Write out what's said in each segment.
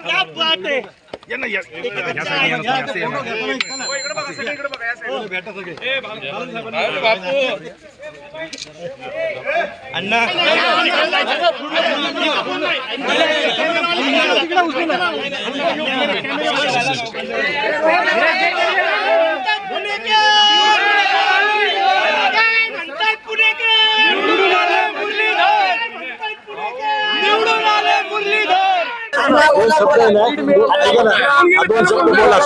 क्या दोन शब्द आहे ना ऐका ना दोन शब्द बोला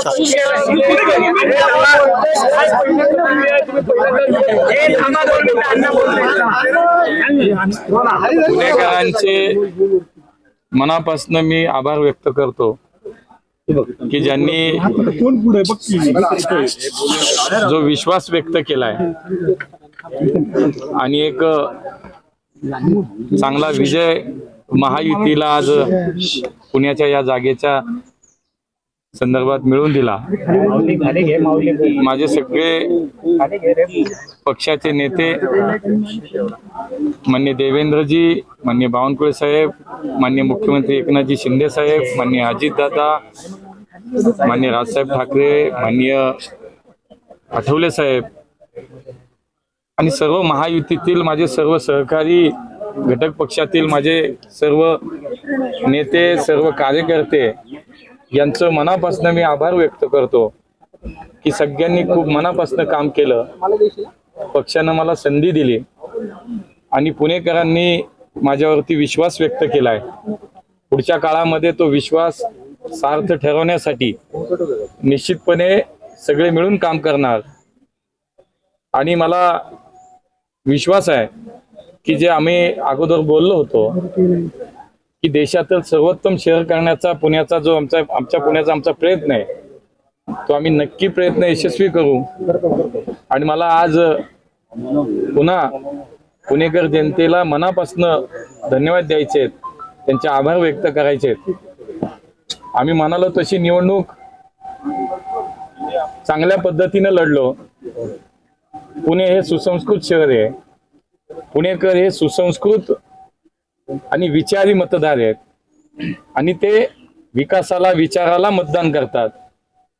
पुणेकरांचे मनापासून मी आभार व्यक्त करतो की ज्यांनी जो विश्वास व्यक्त केलाय आणि एक चांगला विजय महायुतीला आज पुण्याच्या या जागेच्या संदर्भात मिळवून दिला. माझे सगळे पक्षाचे नेते मान्य देवेंद्रजी मान्य बावनकुळे साहेब मान्य मुख्यमंत्री एकनाथजी शिंदे साहेब मान्य अजितदादा मान्य राजसाहेब ठाकरे मान्य आठवले साहेब आणि सर्व महायुतीतील माझे सर्व सहकारी घटक पक्षातील माझे सर्व नेते सर्व कार्यकर्ते यांचं मनापासून मी आभार व्यक्त करतो की सगळ्यांनी खूप मनापासून काम केलं. पक्षानं मला संधी दिली आणि पुणेकरांनी माझ्यावरती विश्वास व्यक्त केलाय. पुढच्या काळामध्ये तो विश्वास सार्थ ठरवण्यासाठी निश्चितपणे सगळे मिळून काम करणार. आणि मला विश्वास आहे की जे आम्ही अगोदर बोललो होतो की देशातील सर्वोत्तम शहर करण्याचा पुण्याचा जो आमचा आमच्या पुण्याचा आमचा प्रयत्न आहे तो आम्ही नक्की प्रयत्न यशस्वी करू. आणि मला आज पुन्हा पुणेकर जनतेला मनापासनं धन्यवाद द्यायचे आहेत त्यांचे आभार व्यक्त करायचे आहेत. आम्ही म्हणालो तशी निवडणूक चांगल्या पद्धतीने लढलो. पुणे हे सुसंस्कृत शहर आहे. पुणेकर हे सुसंस्कृत आणि विचारी मतदार आहेत. आणि ते विकासाला विचाराला मतदान करतात.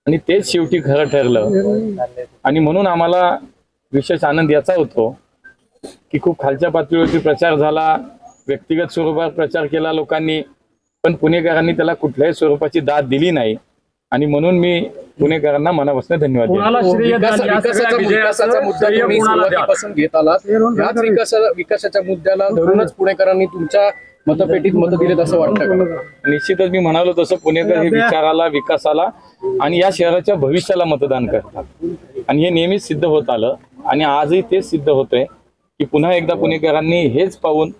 आणि तेच शेवटी खरं ठरलं. आणि म्हणून आम्हाला विशेष आनंद याचा होतो की खूप खालच्या पातळीवरती प्रचार झाला व्यक्तिगत स्वरूपात प्रचार केला लोकांनी पण पुणेकरांनी त्याला कुठल्याही स्वरूपाची दाद दिली नाही. आणि म्हणून मी पुणेकरांना मनापासून धन्यवाद देतो. विकास- विकासाचा विकासाचा मुद्दा तुम्ही सुरुवातीपासून घेत आलात याच विकासा विकासाच्या मुद्द्याला धरूनच पुणेकरांनी तुमच्या मतपेटीत मत दिलेत असं वाटतं का? निश्चितच मी म्हणालो तसं पुणेकर हे विचाराला विकासाला आणि या शहराच्या भविष्याला मतदान करतात. आणि हे नेहमीच सिद्ध होत आलं. आणि आजही तेच सिद्ध होतंय की पुन्हा एकदा पुणेकरांनी हेच पाहून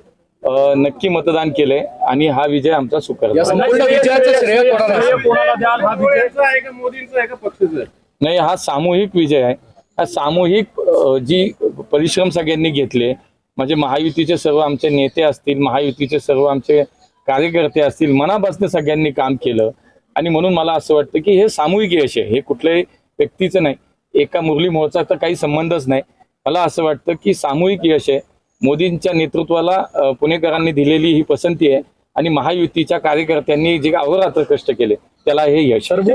नक्की मतदान केलंय आणि हा विजय आमचा सुकर या संपूर्ण विजयाचं श्रेय कोणाला असेल? नाही हा सामूहिक विजय आहे. हा सामूहिक जी परिश्रम सगळ्यांनी घेतले म्हणजे महायुतीचे सर्व आमचे नेते असतील महायुतीचे सर्व आमचे कार्यकर्ते असतील मनापासून सगळ्यांनी काम केलं. आणि म्हणून मला असं वाटतं की हे सामूहिक यश आहे हे कुठल्याही व्यक्तीचं नाही. एका मुरली मोहचा तर काही संबंधच नाही. मला असं वाटतं की सामूहिक यश आहे. मोदींच्या नेतृत्वाला पुणेकरांनी दिलेली ही पसंती आहे आणि महायुतीच्या कार्यकर्त्यांनी जे अहोरात्र कष्ट केले त्याला हे यश आहे.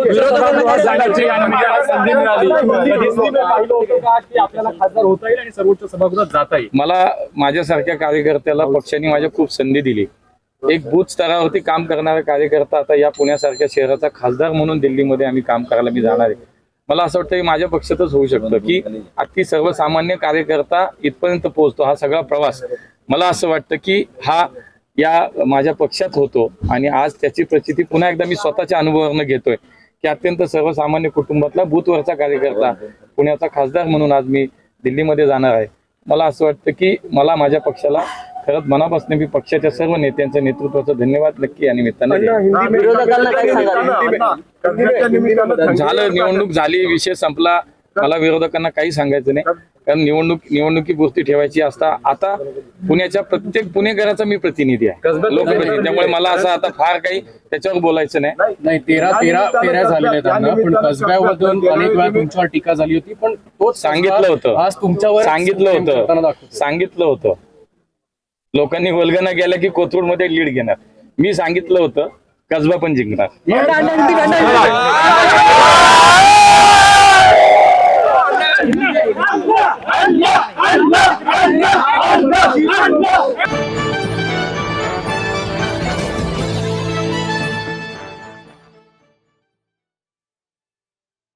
आपल्याला खासदार होता येईल आणि सर्वोच्च सभागृहात जाता येईल? मला माझ्यासारख्या कार्यकर्त्याला पक्षाने माझ्या खूप संधी दिली. एक बूथ स्तरावरती काम करणारा कार्यकर्ता आता या पुण्यासारख्या शहराचा खासदार म्हणून दिल्लीमध्ये आम्ही काम करायला मी जाणार आहे. मला असं वाटतं की माझ्या पक्षातच होऊ शकतं की अगदी सर्वसामान्य कार्यकर्ता इथपर्यंत पोहोचतो हा सगळा प्रवास. मला असं वाटतं की हा या माझ्या पक्षात होतो आणि आज त्याची प्रचिती पुन्हा एकदा मी स्वतःच्या अनुभवावरनं घेतोय की अत्यंत सर्वसामान्य कुटुंबातला बूथवरचा कार्यकर्ता पुण्याचा खासदार म्हणून आज मी दिल्लीमध्ये जाणार आहे. मला असं वाटतं की मला माझ्या पक्षाला खरंच मनापासून मी पक्षाच्या सर्व नेत्यांचं नेतृत्वाचं धन्यवाद नक्की या निमित्तानं देईन. विरोधकांना काय सांगाल? झालं निवडणूक झाली विषय संपला. मला विरोधकांना काही सांगायचं नाही. कारण निवडणूक निवडणुकीपुरती ठेवायची असता आता पुण्याच्या प्रत्येक पुणेकराचा मी प्रतिनिधी आहे. लोकप्रतिनिधी. त्यामुळे मला असं आता फार काही त्याच्यावर बोलायचं नाही. नाही तेरा तेरा आहेत अण्णा, पण कसब्याबद्दल अनेक वेळा तुमच्यावर टीका झाली होती पण तोच सांगितलं होतं. आज तुमच्यावर सांगितलं होतं. सांगितलं होतं. लोकांनी वलगना केला की कोथरूडमध्ये लीड घेणार मी सांगितलं होतं कसबा पण जिंकणार